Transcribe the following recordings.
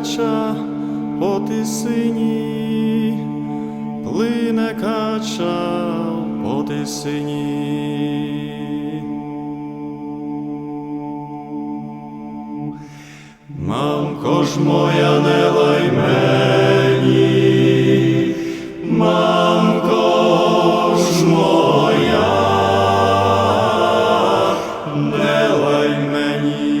кача по тисині, плине кача по тисині. Мамко ж моя не лай мені, мамко ж моя, не лай мені.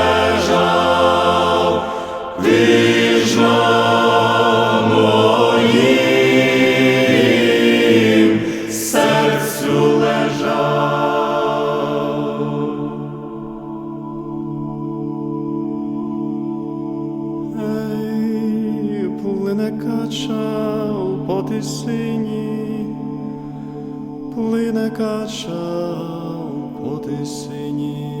по тисині, плине кача по поти Ей,